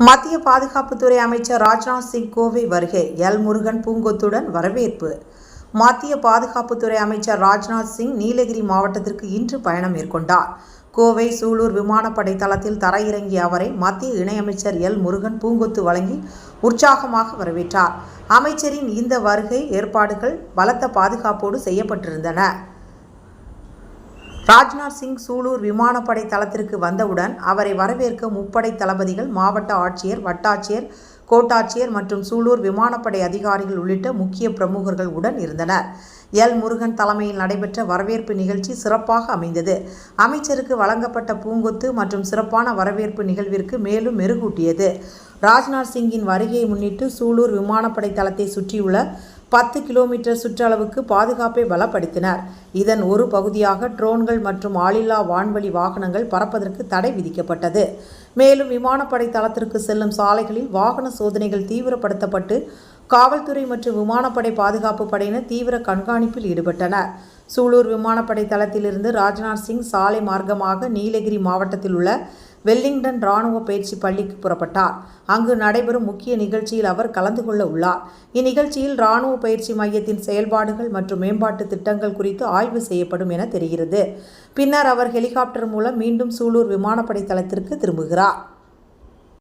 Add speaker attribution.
Speaker 1: மத்திய பாதுகாப்புத்துறை அமைச்சர் ராஜ்நாத் சிங் கோவை வருகை. எல். முருகன் பூங்கொத்துடன் வரவேற்பு. மத்திய பாதுகாப்புத்துறை அமைச்சர் ராஜ்நாத் சிங் நீலகிரி மாவட்டத்திற்கு இன்று பயணம் மேற்கொண்டார். கோவை சூலூர் விமானப்படை தளத்தில் தரையிறங்கிய அவரை மத்திய இணையமைச்சர் எல். முருகன் பூங்கொத்து வழங்கி உற்சாகமாக வரவேற்றார். அமைச்சரின் இந்த வருகை ஏற்பாடுகள் பலத்த பாதுகாப்போடு செய்யப்பட்டிருந்தன. ராஜ்நாத் சிங் சூலூர் விமானப்படை தளத்திற்கு வந்தவுடன் அவரை வரவேற்க முப்படை தளபதிகள் மாவட்ட ஆட்சியர் வட்டாட்சியர் கோட்டாட்சியர் மற்றும் சூலூர் விமானப்படை அதிகாரிகள் உள்ளிட்ட முக்கிய பிரமுகர்கள் உடன் இருந்தனர். எல். முருகன் தலைமையில் நடைபெற்ற வரவேற்பு நிகழ்ச்சி சிறப்பாக அமைந்தது. அமைச்சருக்கு வழங்கப்பட்ட பூங்கொத்து மற்றும் சிறப்பான வரவேற்பு நிகழ்விற்கு மேலும் மெருகூட்டியது. ராஜ்நாத் சிங்கின் வருகையை முன்னிட்டு சூலூர் விமானப்படை தளத்தை சுற்றியுள்ள பத்து கிலோமீட்டர் சுற்றளவுக்கு பாதுகாப்பை பலப்படுத்தினர். இதன் ஒரு பகுதியாக ட்ரோன்கள் மற்றும் ஆளில்லா வான்வழி வாகனங்கள் பறப்பதற்கு தடை விதிக்கப்பட்டது. மேலும் விமானப்படை தளத்திற்கு செல்லும் சாலைகளில் வாகன சோதனைகள் தீவிரப்படுத்தப்பட்டு காவல்துறை மற்றும் விமானப்படை பாதுகாப்பு படையினர் தீவிர கண்காணிப்பில் ஈடுபட்டனர். சூலூர் விமானப்படை தளத்திலிருந்து ராஜ்நாத் சிங் சாலை மார்க்கமாக நீலகிரி மாவட்டத்தில் உள்ள வெல்லிங்டன் ராணுவ பயிற்சி பள்ளிக்கு புறப்பட்டார். அங்கு நடைபெறும் முக்கிய நிகழ்ச்சியில் அவர் கலந்து கொள்ள உள்ளார். இந்நிகழ்ச்சியில் ராணுவ பயிற்சி மையத்தின் செயல்பாடுகள் மற்றும் மேம்பாட்டு திட்டங்கள் குறித்து ஆய்வு செய்யப்படும் என தெரிகிறது. பின்னர் அவர் ஹெலிகாப்டர் மூலம் மீண்டும் சூலூர் விமானப்படை தளத்திற்கு திரும்புகிறார்.